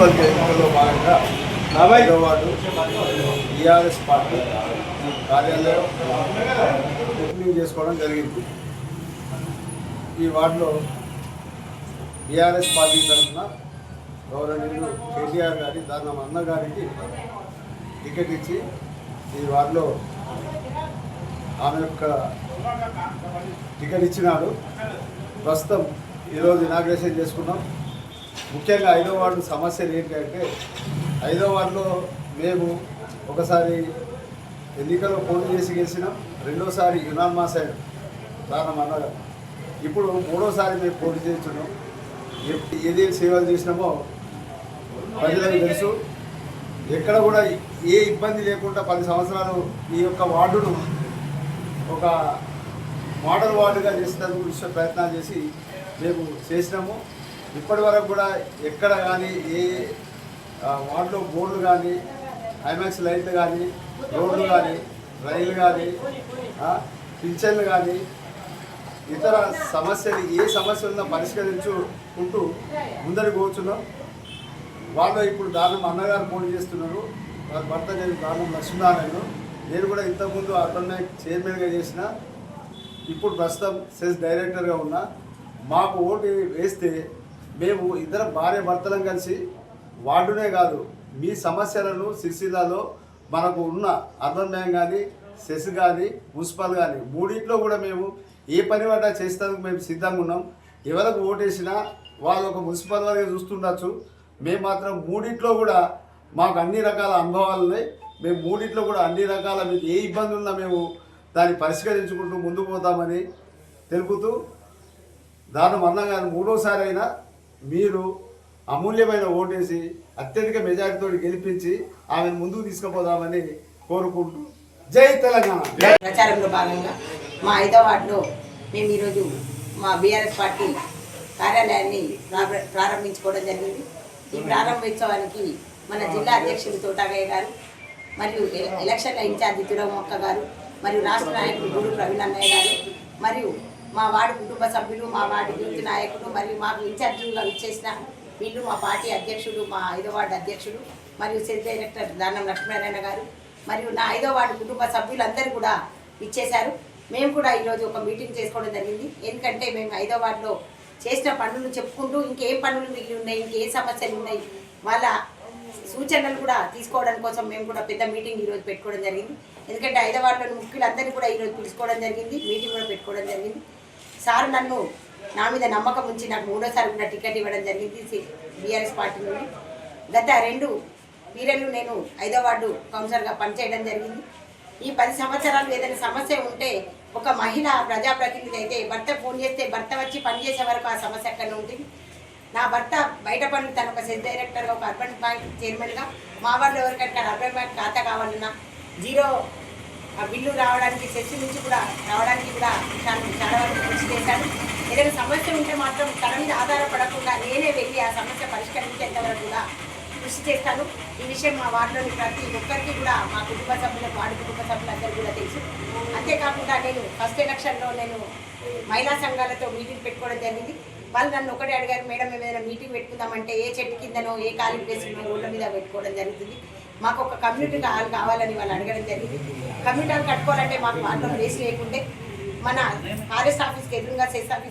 Municipal ఎన్నికల్లో భాగంగా నలభై వార్డు టీఆర్ఎస్ పార్టీ కార్యాలయం ఓపెనింగ్ చేసుకోవడం జరిగింది. ఈ వార్డులో టీఆర్ఎస్ పార్టీ తరఫున గౌరవనీయులు కేటీఆర్ గారి దానం అన్నగారికి టికెట్ ఇచ్చి ఈ వార్డులో ఆమె యొక్క టికెట్ ఇచ్చినాడు. ప్రస్తుతం ఈరోజు ఇనాగ్రేషన్ చేసుకున్నాం. ముఖ్యంగా ఐదో వార్డు సమస్యలు ఏంటంటే ఐదో వార్డులో మేము ఒకసారి ఎన్నికల్లో పోటీ చేసి గెలిచినాం రెండోసారి యునాన్మాస్ అయిన దానం అన్నగా ఇప్పుడు మూడోసారి మేము పోటీ చేస్తున్నాం. ఏది సేవలు చేసినామో ప్రజలకు తెలుసు. ఎక్కడ కూడా ఏ ఇబ్బంది లేకుండా పది సంవత్సరాలు ఈ యొక్క వార్డును ఒక మోడల్ వార్డుగా చేసేందుకు విశ్వ ప్రయత్నాలు చేసి మేము చేసినాము. ఇప్పటి వరకు కూడా ఎక్కడ కానీ ఏ వాటిలో వార్డులో బోర్డులు కానీ ఐమాక్స్ లైట్లు కానీ రోడ్లు కానీ రైలు కానీ పింఛన్లు కానీ ఇతర సమస్యలు ఏ సమస్య ఉన్నా పరిష్కరించుకుంటూ ముందరికి పోతున్నాం. వాళ్ళు ఇప్పుడు దానం అన్నగారు పోటీ చేస్తున్నారు. వారి భర్త నేను దానం లక్ష్మీనారాయణ నేను కూడా ఇంతకుముందు అర్బన్ చైర్మన్గా చేసిన. ఇప్పుడు ప్రస్తుతం సెస్ డైరెక్టర్గా ఉన్నా. మాకు ఓటు వేస్తే మేము ఇద్దరు భార్య భర్తలం కలిసి వార్డునే కాదు మీ సమస్యలను సిరిసిల్లాలో మనకు ఉన్న అర్బన్ బ్యాంక్ కానీ సెస్ కానీ మున్సిపల్ కానీ మూడింట్లో కూడా మేము ఏ పని పడ్డా చేసేందుకు మేము సిద్ధంగా ఉన్నాం. ఎవరికి ఓటేసినా వాళ్ళు ఒక మున్సిపల్ వారిగా చూస్తుండొచ్చు. మేము మాత్రం మూడింట్లో కూడా మాకు అన్ని రకాల అనుభవాలు ఉన్నాయి. మేము మూడింట్లో కూడా అన్ని రకాల మీకు ఏ ఇబ్బంది ఉన్నా మేము దాన్ని పరిష్కరించుకుంటూ ముందుకు పోతామని తెలుపుతూ దాని మరణంగా మూడోసారి అయినా మీరు అమూల్యమైన ఓటేసి అత్యధిక మెజారిటీతో గెలిపించి ఆమెను ముందుకు తీసుకుపోదామని కోరుకుంటూ జై తెలంగాణ. ప్రచారంలో భాగంగా మా హైదరాబాద్లో మేము ఈరోజు మా బీఆర్ఎస్ పార్టీ కార్యాలయాన్ని ప్రారంభించుకోవడం జరిగింది. ఈ ప్రారంభోత్సవానికి మన జిల్లా అధ్యక్షులు తోటాగయ్య గారు మరియు ఎలక్షన్ల ఇన్ఛార్జి తిరుమక్క గారు మరియు రాష్ట్ర నాయకుడు గురు ప్రవీణ్ అన్నయ్య గారు మరియు మా వాడి కుటుంబ సభ్యులు మా వాడి యూత్ నాయకులు మరియు మాకు ఇన్ఛార్జీలుగా ఇచ్చేసిన వీళ్ళు మా పార్టీ అధ్యక్షుడు మా ఐదో వార్డు అధ్యక్షుడు మరియు సెల్ డైరెక్టర్ దానం లక్ష్మీనారాయణ గారు మరియు నా ఐదో వార్డు కుటుంబ సభ్యులందరూ కూడా ఇచ్చేశారు మేము కూడా ఈరోజు ఒక మీటింగ్ చేసుకోవడం జరిగింది. ఎందుకంటే మేము ఐదో వార్డులో చేసిన పనులు చెప్పుకుంటూ ఇంకేం పనులు మిగిలి ఉన్నాయి ఇంకేం సమస్యలు ఉన్నాయి వాళ్ళ సూచనలు కూడా తీసుకోవడం కోసం మేము కూడా పెద్ద మీటింగ్ ఈరోజు పెట్టుకోవడం జరిగింది. ఎందుకంటే ఐదో ముఖ్యులు ముఖ్యులందరినీ కూడా ఈరోజు పిలుచుకోవడం జరిగింది మీటింగ్ కూడా పెట్టుకోవడం జరిగింది. సార్ నన్ను నా మీద నమ్మకం ఉంచి నాకు మూడోసారి కూడా టికెట్ ఇవ్వడం జరిగింది బీఆర్ఎస్ పార్టీ నుండి. గత రెండు పీరియడ్లు నేను ఐదో వార్డు కౌన్సిలర్గా పనిచేయడం జరిగింది. ఈ పది సంవత్సరాలు ఏదైనా సమస్య ఉంటే ఒక మహిళ ప్రజాప్రతినిధి అయితే భర్త ఫోన్ చేస్తే భర్త వచ్చి పనిచేసే వరకు ఆ సమస్య అక్కడ ఉంటుంది. నా భర్త బయట పనులు తను ఒక సెల్ డైరెక్టర్గా ఒక అర్బన్ బ్యాంక్ చైర్మన్గా మా వాళ్ళు ఎవరికైనా అర్బన్ బ్యాంక్ ఖాతా కావాలన్నా జీరో ఆ బిల్లు రావడానికి సెస్ నుంచి కూడా రావడానికి కూడా చాలా చాలా వరకు కృషి చేశాను ఏదైనా సమస్య ఉంటే మాత్రం తన మీద ఆధారపడకుండా నేనే వెళ్ళి ఆ సమస్య పరిష్కరించేంతవరకు కూడా కృషి చేస్తాను. ఈ విషయం మా వార్డులోని ప్రతి ఒక్కరికి కూడా మా కుటుంబ సభ్యులకు వార్డు కుటుంబ సభ్యులందరూ కూడా తెలుసు. అంతేకాకుండా నేను ఫస్ట్ ఎలక్షన్లో నేను మహిళా సంఘాలతో మీటింగ్ పెట్టుకోవడం జరిగింది. వాళ్ళు నన్ను ఒకటే అడిగారు మేడం ఏమైనా ఏదైనా మీటింగ్ పెట్టుకుందామంటే ఏ చెట్టు కిందనో ఏ ఖాళీ ప్లేస్ రోడ్ల మీద పెట్టుకోవడం జరుగుతుంది. మాకు ఒక కమ్యూనిటీ హాల్ కావాలని వాళ్ళు అడగడం జరిగింది. కమ్యూనిటీ హాల్ కట్టుకోవాలంటే మాకు వాటిలో ప్లేస్ లేకుంటే మన ఫారెస్ట్ ఆఫీస్కి ఎదురుగా సెస్ ఆఫీస్